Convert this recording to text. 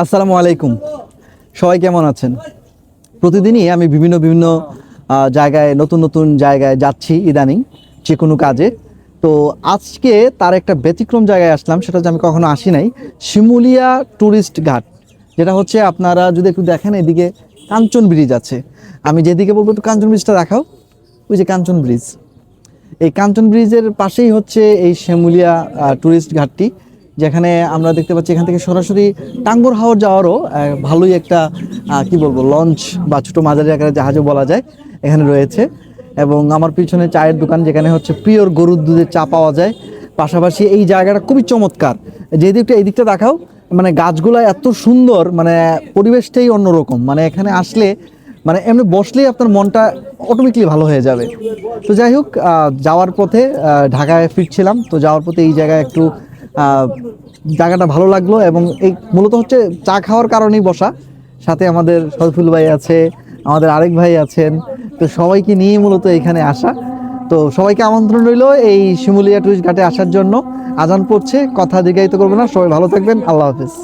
আসসালামু আলাইকুম। সবাই কেমন আছেন? প্রতিদিনই আমি বিভিন্ন বিভিন্ন জায়গায়, নতুন নতুন জায়গায় যাচ্ছি ইদানিং, যে কোনো কাজে। তো আজকে তার একটা ব্যতিক্রম জায়গায় আসলাম, সেটা হচ্ছে আমি কখনো আসি নাই। শিমুলিয়া ট্যুরিস্ট ঘাট, যেটা হচ্ছে আপনারা যদি একটু দেখেন এদিকে কাঞ্চন ব্রিজ আছে। আমি যেদিকে বলব একটু কাঞ্চন ব্রিজটা দেখাও। ওই যে কাঞ্চন ব্রিজ। এই কাঞ্চন ব্রিজের পাশেই হচ্ছে এই শ্যামুলিয়া ট্যুরিস্ট ঘাটটি, যেখানে আমরা দেখতে পাচ্ছি এখান থেকে সরাসরি টাঙ্গুর হাওর যাওয়ারও ভালোই একটা কি বলব, লঞ্চ বা ছোটো মাঝারি আকারের জাহাজও বলা যায়, এখানে রয়েছে। এবং আমার পিছনে চায়ের দোকান, যেখানে হচ্ছে পিওর গরুর দুধের চা পাওয়া যায়। পাশাপাশি এই জায়গাটা খুবই চমৎকার। যে দিকটা, এই দিকটা দেখাও মানে গাছগুলো এত সুন্দর মানে পরিবেশটাই অন্যরকম। মানে এখানে আসলে মানে এমনি বসলেই আপনার মনটা অটোমেটিকলি ভালো হয়ে যাবে। তো যাই হোক যাওয়ার পথে ঢাকায় ফিরছিলাম। তো যাওয়ার পথে এই জায়গায় একটু জায়গাটা ভালো লাগল এবং এই মূলত হচ্ছে চা খাওয়ার কারণেই বসা। সাথে আমাদের সরফুল ভাই আছে, আমাদের আরেক ভাই আছেন। তো সবাইকে নিয়ে মূলত এখানে আসা। তো সবাইকে আমন্ত্রণ রইল এই শিমুলিয়া টুরিস্ট ঘাটে আসার জন্য। আজান পড়ছে, কথা দীর্ঘায়িত করব না। সবাই ভালো থাকবেন। আল্লাহ হাফিজ।